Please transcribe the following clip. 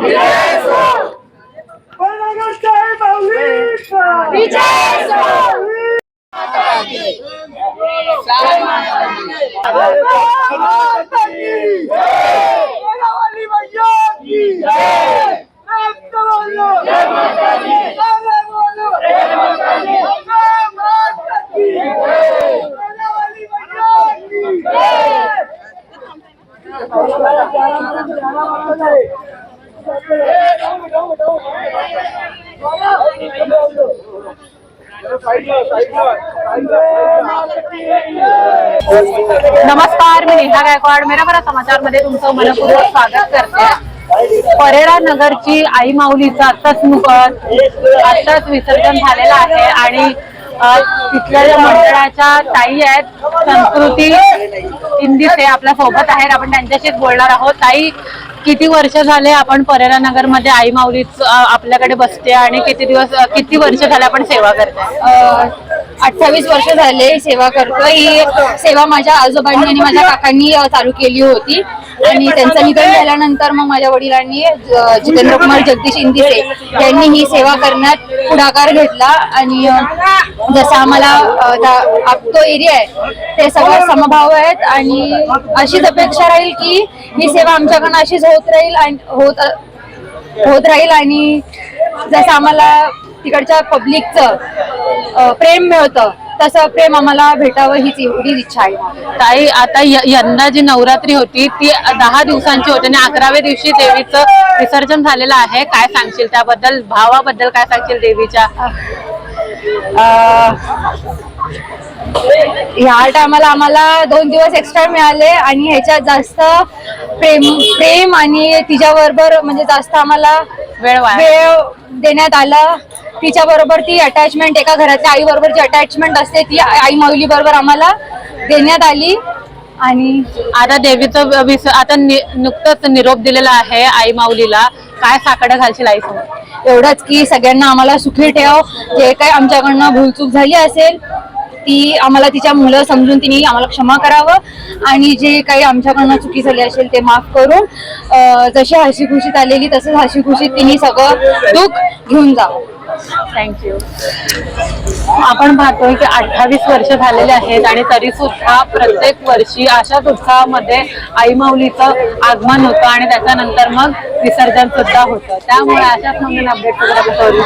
¡Vicenzo! ¡Buena noche, Paulista! ¡Vicenzo! Thank you. नमस्कार मी नेहा गायकवाड. मेरा समाचारमध्ये तुमचं मनपूर्वक स्वागत करते. परेरा नगरची आई माऊलीचं आत्ताच नुकत आत्ताच विसर्जन झालेलं आहे आणि तिथल्या ज्या मंडळाच्या ताई आहेत संस्कृती इंदिसे आपल्यासोबत आहेत. आपण त्यांच्याशीच बोलणार आहोत. ताई किती वर्ष झाले आपण परेरा नगरमध्ये आई माऊलीच आपल्याकडे बसते आणि किती दिवस किती वर्ष झाले आपण सेवा करते अठ्ठावीस वर्ष झाले सेवा करतो ही सेवा माझ्या आजोबांनी आणि माझ्या काकांनी चालू केली होती. आणि त्यांचं निधन झाल्यानंतर मग माझ्या वडिलांनी जितेंद्र कुमार जगदीश इंदिसे यांनी ही सेवा करण्यात पुढाकार घेतला. आणि जसं आम्हाला आप- तो एरिया आहे ते सगळं समभाव आहेत. आणि अशीच अपेक्षा राहील की ही सेवा आमच्याकडनं अशीच होत राहील आणि होत होत राहील. आणि जसं आम्हाला तिकडच्या पब्लिकचं प्रेम मिळतं तसं प्रेम आम्हाला भेटावं हीच एवढीच इच्छा आहे ताई आता य- यंदा जी नवरात्री होती ती दहा दिवसांची होती आणि अकराव्या दिवशी देवीचं विसर्जन झालेलं आहे. काय सांगशील त्याबद्दल? भावाबद्दल काय सांगशील देवीच्या? अ, ह्या टायमाला आम्हाला दोन दिवस एक्स्ट्रा मिळाले आणि ह्याच्यात जास्त प्रेम प्रेम आणि तिच्याबरोबर म्हणजे जास्त आम्हाला वेळ वाया वेळ देण्यात आला. तिच्या बरोबर ती अटॅचमेंट एका घरातल्या आई बरोबर जी अटॅचमेंट असते ती आई माऊली बरोबर आम्हाला देण्यात आली. आणि आता देवीचं विस आता नि- नुकतंच निरोप दिलेला आहे आई माऊलीला. काय साकडं घालशील आई समोर? एवढंच की सगळ्यांना आम्हाला सुखी ठेव. जे काही आमच्याकडनं भूलचूक झाली असेल ती आम्हाला तिच्या मुलं समजून तिने आम्हाला क्षमा करावं. आणि जे काही आमच्याकडनं चुकी झाली असेल ते माफ करून जशी हशी खुशीत आलेली तसंच हशी खुशीत तिने सगळं दुःख घेऊन जावं. थँक्यू आपण पाहतोय की अठ्ठावीस वर्ष झालेले आहेत आणि तरी सुद्धा प्रत्येक वर्षी अशाच उत्साहामध्ये आई माऊलीचं आगमन होतं आणि त्याच्यानंतर मग विसर्जन सुद्धा होतं. त्यामुळे अशाच नवीन अपडेट वगैरे आपण करू.